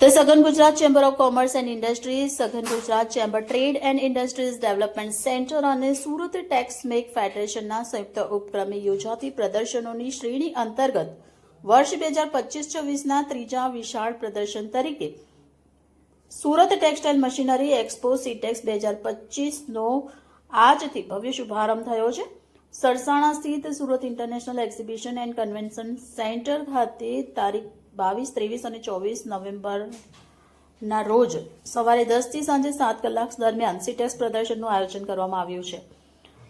The Southern Gujarat Chamber of Commerce and Industries Southern Gujarat Chamber Trade and Industries Development Centre અને Surat tax make ફેડરેશનના સંયુક્ત ઉપક્રમે યોજાતી પ્રદર્શનોની શ્રેણી અંતર્ગત વર્ષ બે હજાર પચીસ છવ્વીસના ત્રીજા વિશાળ પ્રદર્શન તરીકે Surat Textile Machinery Expo Sitex બે હજાર પચીસનો આજથી ભવ્ય શુભારંભ થયો છે. સરસાણા સ્થિત Surat International Exhibition and Convention Centre ખાતે તારીખ બાવીસ, ત્રેવીસ અને ચોવીસ નવેમ્બરના રોજ સવારે દસથી સાંજે સાત કલાક દરમિયાન સીટેક્સ પ્રદર્શનનું આયોજન કરવામાં આવ્યું છે.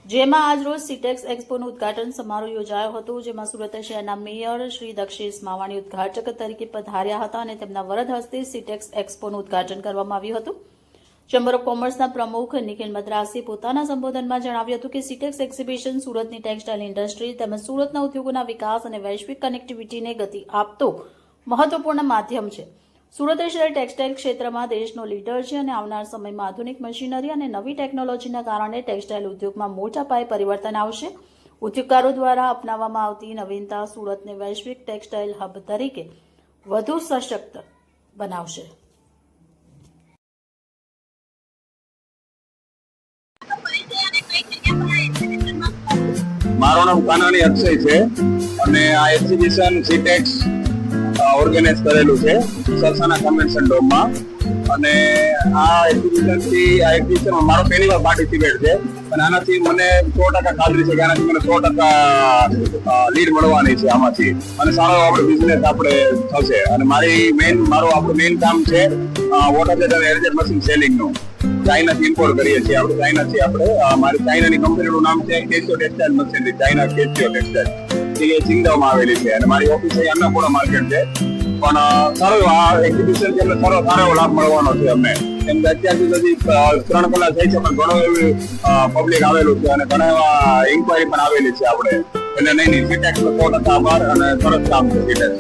જેમાં આજ રોજ સીટેક્સ એક્સપોનું ઉદઘાટન સમારોહ યોજાયો હતો, જેમાં સુરત શહેરના મેયર શ્રી દક્ષેશ માવાણી ઉદઘાટક તરીકે પધાર્યા હતા અને તેમના વરદ હસ્તે સીટેક્સ એક્સપોનું ઉદઘાટન કરવામાં આવ્યું હતું. ચેમ્બર ઓફ કોમર્સના પ્રમુખ નિખિલ મદ્રાસે પોતાના સંબોધનમાં જણાવ્યું હતું કે સીટેક્સ એક્ઝિબિશન સુરતની ટેક્સટાઇલ ઇન્ડસ્ટ્રી તેમજ સુરતના ઉદ્યોગોના વિકાસ અને વૈશ્વિક કનેક્ટિવિટીને ગતિ આપતો મહત્વપૂર્ણ માધ્યમ છે. સુરત શહેર ટેક્સટાઇલ ક્ષેત્રમાં દેશનો લીડર છે અને આવનાર સમયમાં આધુનિક મશીનરી અને નવી ટેકનોલોજીના કારણે ટેક્સટાઇલ ઉદ્યોગમાં મોટા પાયે પરિવર્તન આવશે. ઉદ્યોગકારો દ્વારા અપનાવવામાં આવતી નવીનતા સુરતને વૈશ્વિક ટેક્સટાઇલ હબ તરીકે વધુ સશક્ત બનાવશે. મારું નામ કાનાણી અક્ષય છે અને આ એક્ઝિબિશન સીટેક્સ ઓર્ગેનાઇઝ કરેલું છે સરસાના કન્વેન્શન ડોમમાં અને આ એક્ઝિબિશનથી આ એક્ઝિબિશનમાં મારો પહેલી વાર પાર્ટિસિપેટ છે. અને આનાથી મને સો ટકા ખાતરી છે કે આનાથી મને સો ટકા લીડ મળવાની છે આમાંથી. અને સારો આપણે બિઝનેસ આપણે થશે. અને મારી મેઇન મારું આપણું મેઇન કામ છે વોટર લેટર એરજેટ મશીન સેલિંગનું ચાઇનાથી ઇમ્પોર્ટ કરીએ છીએ આપણે, ચાઇનાથી આપણે મારી ચાઇનાની કંપનીનું નામ છે કેશિયો ટેક્સટાઇલ મશીનરી ચાઇના કેશિયો ટેક્સટાઇલ એ ચિંગામાં આવેલી છે અને મારી ઓફિસ અહીં અન્નપૂર્ણા માર્કેટ છે. પણ સારો, આ એક્ઝિબિશન છે સારો સારો લાભ મળવાનો છે અમને. કેમ કે અત્યાર સુધી ત્રણ કલાક થઈ છે, પણ ઘણો એવું પબ્લિક આવેલું છે અને ઘણા એવા ઇન્કવાયરી પણ આવેલી છે આપણે. એટલે નહીં નહીં સીટેક્સ સો ટકા આભાર અને સરસ કામ છે સીટેક્સ